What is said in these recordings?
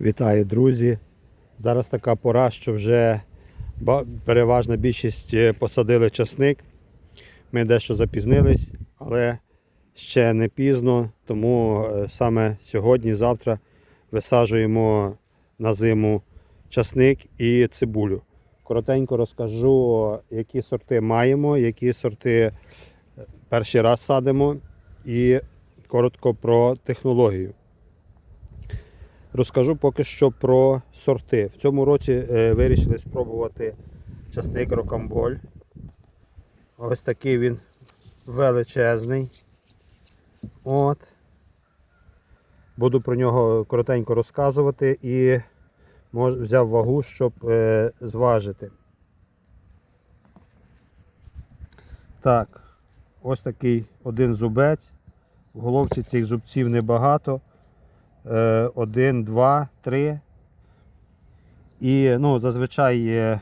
Вітаю, друзі! Зараз така пора, що вже переважна більшість е, посадили часник. Ми дещо запізнились, але ще не пізно, тому е, саме сьогодні, завтра висаджуємо на зиму часник і цибулю. Коротенько розкажу, які сорти маємо, які сорти е, перший раз садимо, і коротко про технологію. Розкажу поки що про сорти. В цьому році е, вирішили спробувати часник рокамболь. Ось такий він величезний. От. Буду про нього коротенько розказувати і взяв вагу, щоб е, зважити. Так, ось такий один зубець. В головці цих зубців небагато. Е, один, два, три. І ну, зазвичай е,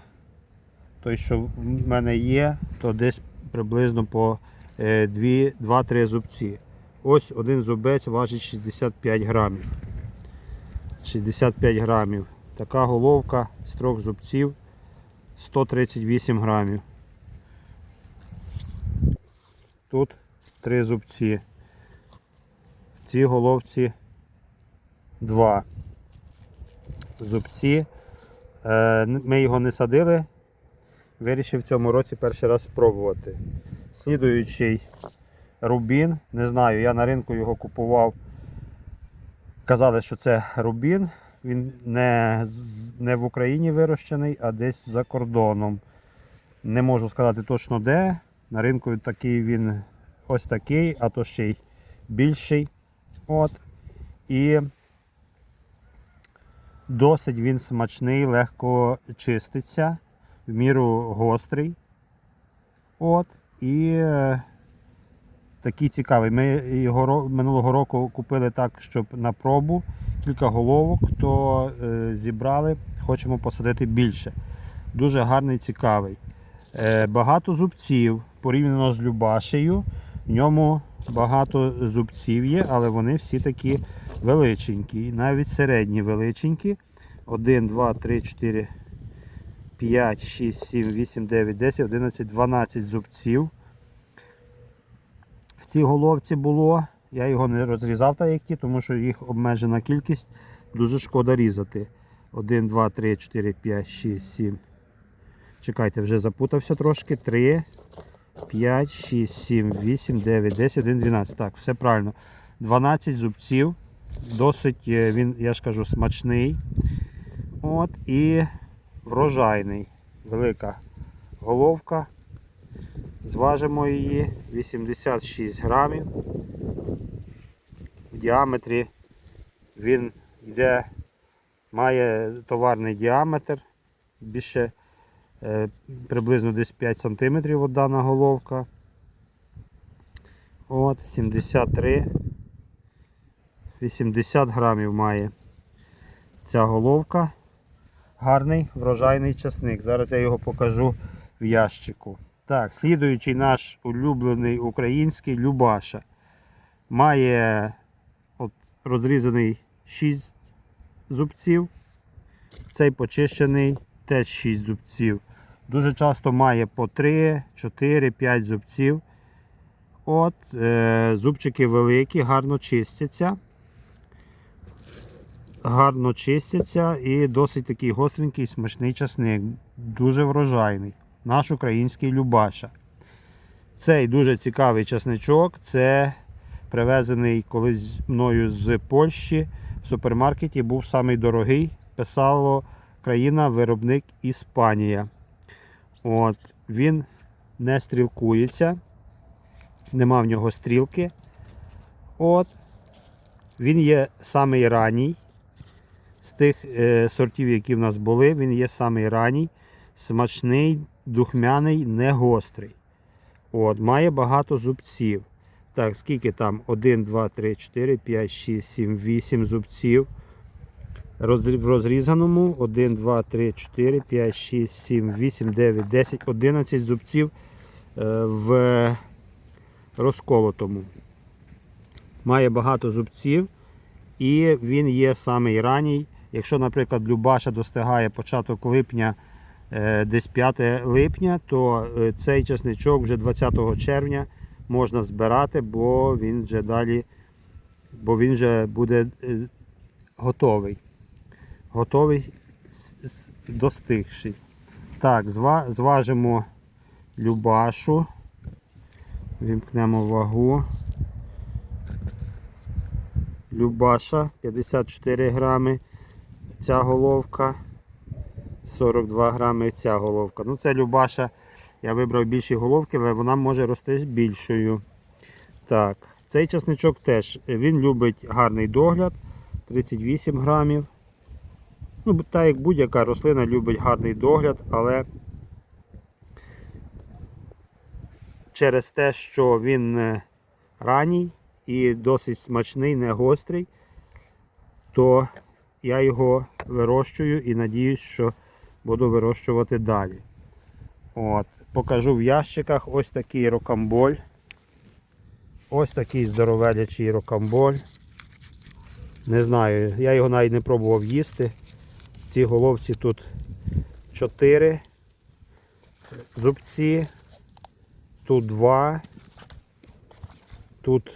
той, що в мене є, то десь приблизно по 2-3 зубці. Ось один зубець важить 65 грамів. 65 грамів. Така головка з трьох зубців 138 грамів. Тут три зубці. В цій головці два зубці. Е, Ми його не садили. Вирішив в цьому році перший раз спробувати. Слідуючий рубін. Не знаю, я на ринку його купував. Казали, що це рубін. Він не, не в Україні вирощений, а десь за кордоном. Не можу сказати точно де. На ринку такий він ось такий, а то ще й більший. От. І Досить він смачний, легко чиститься, в міру гострий. От. І е, такий цікавий. Ми його минулого року купили так, щоб на пробу кілька головок, то е, зібрали, хочемо посадити більше. Дуже гарний, цікавий. Е, багато зубців порівняно з Любашею. В ньому багато зубців є, але вони всі такі величенькі, навіть середні величенькі. 1, 2, 3, 4, 5, 6, 7, 8, 9, 10, 11, 12 зубців. В цій головці було. Я його не розрізав так як ті, тому що їх обмежена кількість. Дуже шкода різати. 1, 2, 3, 4, 5, 6, 7. Чекайте, вже запутався трошки. 3, 5, 6, 7, 8, 9, 10, 11, 12. Так, все правильно. 12 зубців. Досить е, він, я ж кажу, смачний. От, і врожайний. Велика головка. Зважимо її 86 грамів. В діаметрі він йде, має товарний діаметр. Більше приблизно десь 5 см от дана головка. От, 73. 80 грамів має ця головка. Гарний врожайний часник. Зараз я його покажу в ящику. Так, слідуючий наш улюблений український Любаша. Має от, розрізаний 6 зубців. Цей почищений теж 6 зубців. Дуже часто має по 3, 4, 5 зубців. От, е, зубчики великі, гарно чистяться. Гарно чистяться і досить такий гостренький, смачний часник. Дуже врожайний. Наш український Любаша. Цей дуже цікавий часничок. Це привезений колись мною з Польщі. В супермаркеті був самий дорогий. Писало країна-виробник Іспанія. От, Він не стрілкується. Нема в нього стрілки. От. Він є самий ранній. З тих е, сортів, які в нас були, він є самий ранній, смачний, духмяний, не гострий. От, має багато зубців. Так, скільки там? 1, 2, 3, 4, 5, 6, 7, 8 зубців. В розрізаному 1, 2, 3, 4, 5, 6, 7, 8, 9, 10, 11 зубців е, в розколотому. Має багато зубців і він є самий ранній. Якщо, наприклад, Любаша достигає початок липня, е, десь 5 липня, то е, цей часничок вже 20 червня можна збирати, бо він вже далі, бо він вже буде готовий. Готовий достигший. Так, зважимо Любашу. Вімкнемо вагу. Любаша 54 грами. Ця головка. 42 грами ця головка. Ну це Любаша. Я вибрав більші головки, але вона може рости більшою. Так, цей часничок теж. Він любить гарний догляд. 38 грамів. Ну, так як будь-яка рослина любить гарний догляд, але через те, що він е, ранній і досить смачний, не гострий, то я його вирощую і надіюсь, що буду вирощувати далі. От. Покажу в ящиках ось такий рокамболь. Ось такий здоровелячий рокамболь. Не знаю, я його навіть не пробував їсти. В цій головці тут 4 зубці, тут 2, тут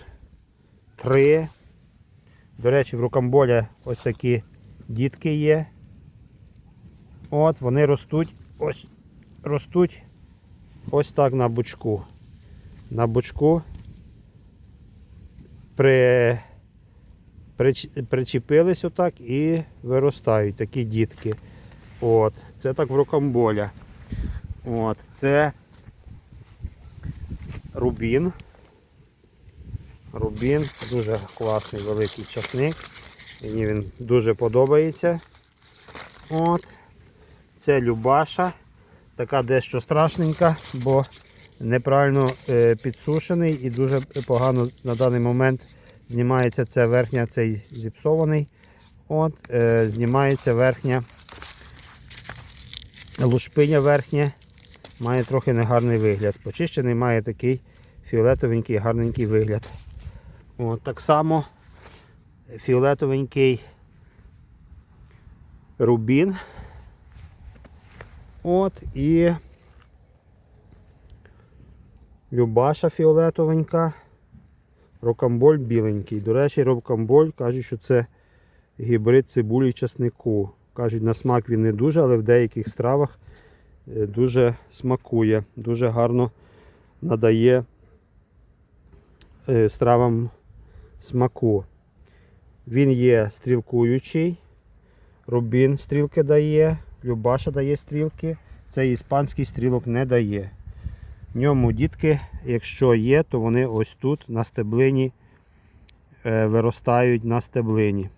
3. До речі, в рукамболі ось такі дітки є. От, вони ростуть ось ростуть ось так на бучку. На бучку при, причепились отак і виростають такі дітки. От, це так в рукамболя. От, це рубін. Рубін, дуже класний великий часник. Мені він дуже подобається. От. Це Любаша. Така дещо страшненька, бо неправильно е, підсушений і дуже погано на даний момент знімається це верхня, цей зіпсований. От, е, знімається верхня лушпиня верхня. Має трохи негарний вигляд. Почищений має такий фіолетовенький гарненький вигляд. От, так само фіолетовенький рубін. От і Любаша фіолетовенька, рокамболь біленький. До речі, рокамболь кажуть, що це гібрид цибулі і часнику. Кажуть, на смак він не дуже, але в деяких стравах е, дуже смакує, дуже гарно надає е, стравам смаку. Він є стрілкуючий, рубін стрілки дає, Любаша дає стрілки. Цей іспанський стрілок не дає. В ньому дітки, якщо є, то вони ось тут на стеблині е, виростають на стеблині.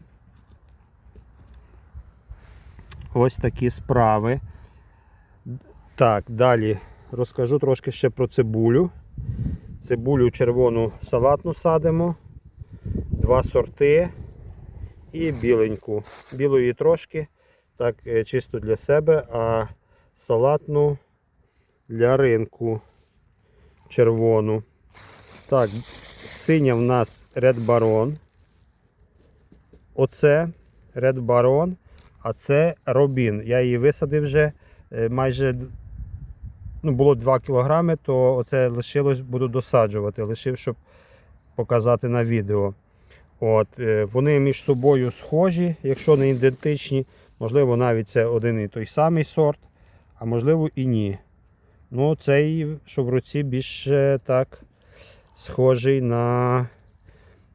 Ось такі справи. Так, далі розкажу трошки ще про цибулю. Цибулю червону салатну садимо, два сорти і біленьку. Білої трошки, так е, чисто для себе, а салатну для ринку червону. Так, синя в нас Red Baron. Оце Red Baron, а це Робін. Я її висадив вже е, майже ну, було 2 кг, то оце лишилось, буду досаджувати. Лишив, щоб показати на відео. От, е, Вони між собою схожі, якщо не ідентичні. Можливо, навіть це один і той самий сорт, а можливо і ні. Ну, цей, що в руці більше так схожий на.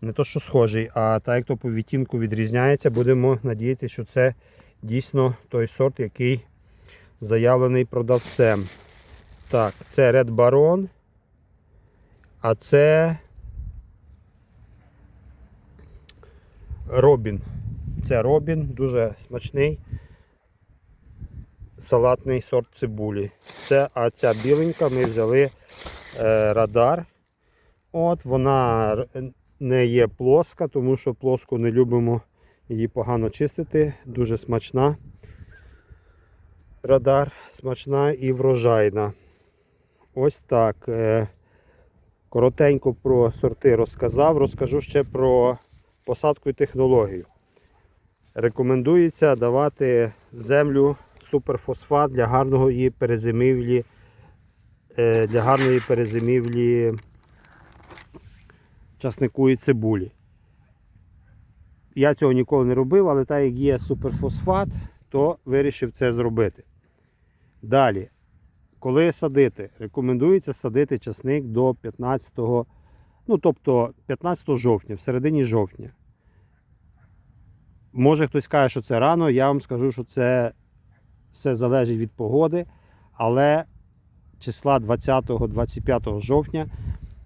Не то, що схожий, а так як то по відтінку відрізняється, будемо надіятися, що це дійсно той сорт, який заявлений продавцем. Так, це Red Baron. А це Робін. Це Робін, дуже смачний салатний сорт цибулі. Це, а ця біленька ми взяли е, радар. От Вона не є плоска, тому що плоску не любимо її погано чистити. Дуже смачна. Радар смачна і врожайна. Ось так. Е, Коротенько про сорти розказав. Розкажу ще про посадку і технологію. рекомендується давати землю суперфосфат для гарного перезимівлі, е, для гарної перезимівлі часнику і цибулі. Я цього ніколи не робив, але так як є суперфосфат, то вирішив це зробити. Далі, коли садити, рекомендується садити часник до 15, ну тобто 15 жовтня, в середині жовтня. Може хтось каже, що це рано, я вам скажу, що це все залежить від погоди, але числа 20-25 жовтня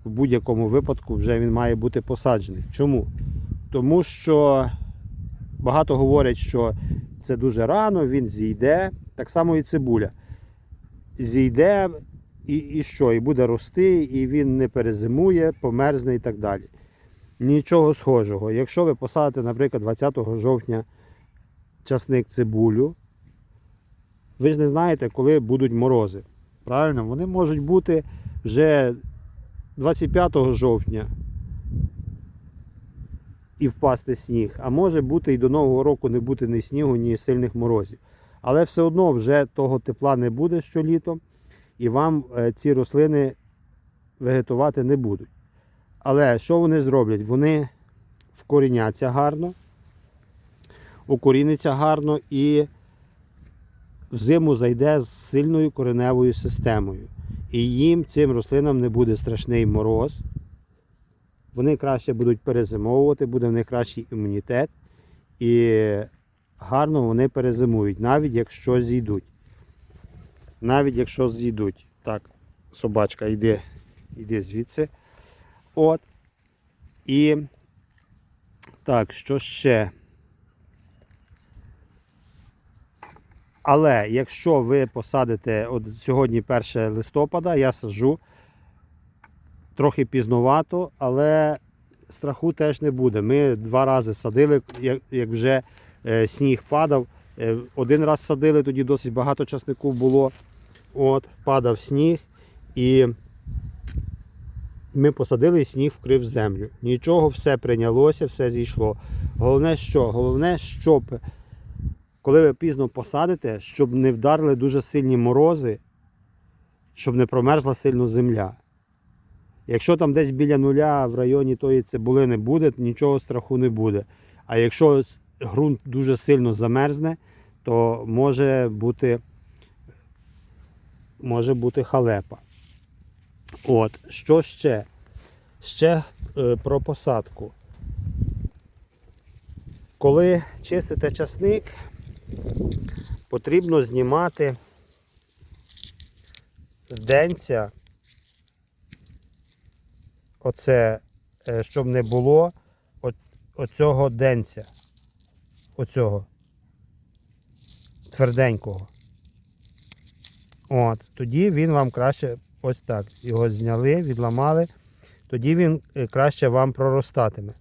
в будь-якому випадку вже він має бути посаджений. Чому? Тому що багато говорять, що це дуже рано, він зійде. Так само і цибуля. Зійде і, і що? І буде рости, і він не перезимує, померзне і так далі. Нічого схожого. Якщо ви посадите, наприклад, 20 жовтня часник цибулю, ви ж не знаєте, коли будуть морози. Правильно? Вони можуть бути вже 25 жовтня і впасти сніг, а може бути і до Нового року не бути ні снігу, ні сильних морозів. Але все одно вже того тепла не буде щоліто, і вам е, ці рослини вегетувати не будуть. Але що вони зроблять? Вони вкоріняться гарно, укоріниться гарно і взиму зайде з сильною кореневою системою. І їм, цим рослинам, не буде страшний мороз. Вони краще будуть перезимовувати, буде в них кращий імунітет. І гарно вони перезимують, навіть якщо зійдуть. Навіть якщо зійдуть. Так, собачка, йди, йди звідси. От. І так, що ще? Але якщо ви посадите, от сьогодні 1 листопада, я саджу трохи пізновато, але страху теж не буде. Ми два рази садили, як, вже е, сніг падав. Е, один раз садили, тоді досить багато часнику було. От, падав сніг і ми посадили і сніг вкрив землю. Нічого, все прийнялося, все зійшло. Головне, що? Головне, щоб коли ви пізно посадите, щоб не вдарили дуже сильні морози, щоб не промерзла сильно земля. Якщо там десь біля нуля в районі тої цибулини буде, то нічого страху не буде. А якщо ґрунт дуже сильно замерзне, то може бути, може бути халепа. От, що ще? Ще е, про посадку. Коли чистите часник, потрібно знімати з денця оце, е, щоб не було оцього денця. Оцього тверденького. От, тоді він вам краще ось так. Його зняли, відламали, тоді він е, краще вам проростатиме.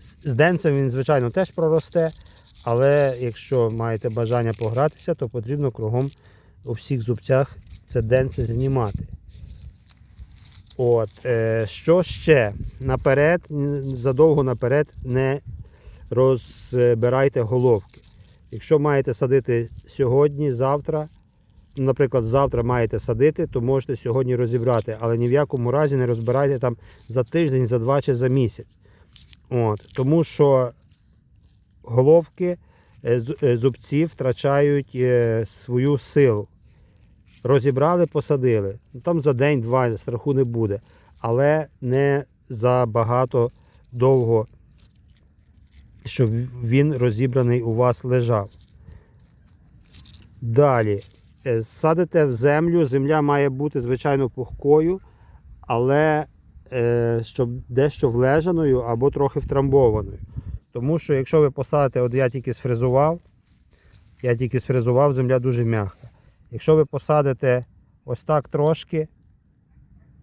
З- З денцем він, звичайно, теж проросте, але якщо маєте бажання погратися, то потрібно кругом у всіх зубцях це денце знімати. От, е, що ще? Наперед, задовго наперед не розбирайте головки. Якщо маєте садити сьогодні, завтра, наприклад, завтра маєте садити, то можете сьогодні розібрати, але ні в якому разі не розбирайте там за тиждень, за два чи за місяць. От, тому що головки е, е, зубці втрачають е, свою силу. Розібрали, посадили. Ну, Там за день-два страху не буде. Але не за багато довго, щоб він розібраний у вас лежав. Далі. Садите в землю, земля має бути, звичайно, пухкою, але щоб дещо влежаною або трохи втрамбованою. Тому що якщо ви посадите, от я тільки сфрезував, я тільки сфрезував, земля дуже м'яка. Якщо ви посадите ось так трошки,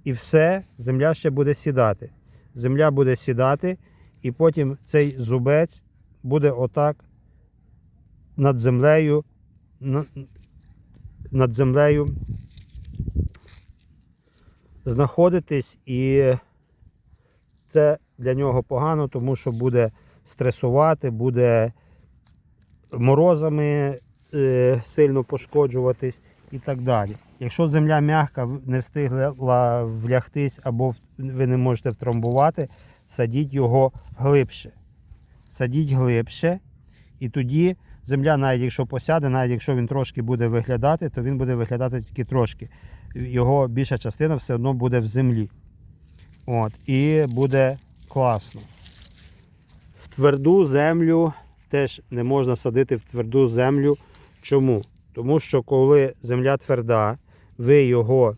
і все, земля ще буде сідати. Земля буде сідати, і потім цей зубець буде отак над землею, над землею знаходитись, і це для нього погано, тому що буде стресувати, буде морозами е, сильно пошкоджуватись і так далі. Якщо земля м'яка не встигла влягтись або ви не можете втрамбувати, садіть його глибше. Садіть глибше, і тоді земля, навіть якщо посяде, навіть якщо він трошки буде виглядати, то він буде виглядати тільки трошки. Його більша частина все одно буде в землі. От, і буде класно. Тверду землю теж не можна садити в тверду землю. Чому? Тому що коли земля тверда, ви його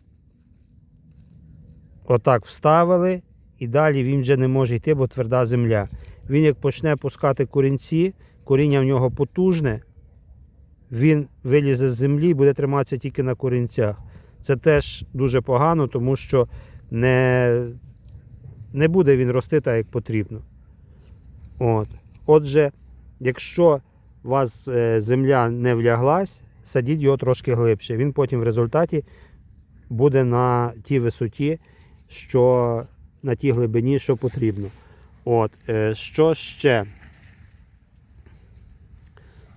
отак вставили, і далі він вже не може йти, бо тверда земля. Він як почне пускати корінці, коріння в нього потужне, він вилізе з землі і буде триматися тільки на корінцях. Це теж дуже погано, тому що не, не буде він рости так, як потрібно. От. Отже, якщо у вас е, земля не вляглась, садіть його трошки глибше. Він потім в результаті буде на тій висоті, що на тій глибині, що потрібно. От, е, що ще?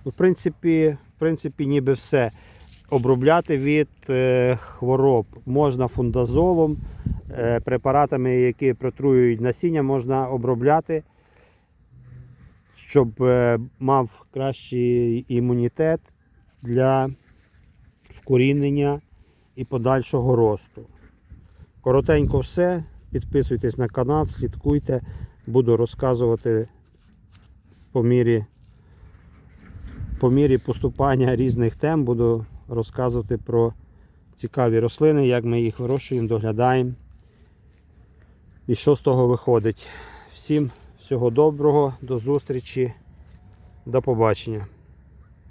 Ну, В принципі, в принципі, ніби все. Обробляти від е, хвороб можна фундазолом, препаратами, які протруюють насіння, можна обробляти, щоб е, мав кращий імунітет для вкорінення і подальшого росту. Коротенько все. Підписуйтесь на канал, слідкуйте, буду розказувати по мірі, по мірі поступання різних тем, буду розказувати про цікаві рослини, як ми їх вирощуємо, доглядаємо і що з того виходить. Всім всього доброго, до зустрічі, до побачення.